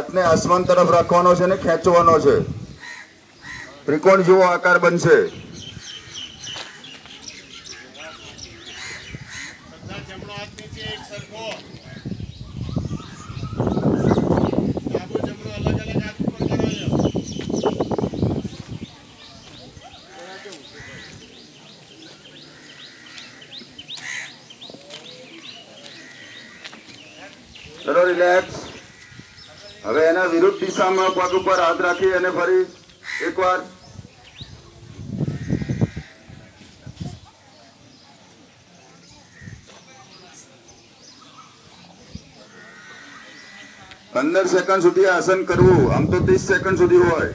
હાથને આસમાન તરફ રાખવાનો છે અને ખેંચવાનો છે. ત્રિકોણ જેવો આકાર બનશે. ચલો રિલેક્સ હવે એના વિરુદ્ધ દિશામાં પગ ઉપર હાથ રાખી અને ફરી એકવાર. પંદર સેકન્ડ સુધી આસન કરવું, આમ તો ત્રીસ સેકન્ડ સુધી હોય.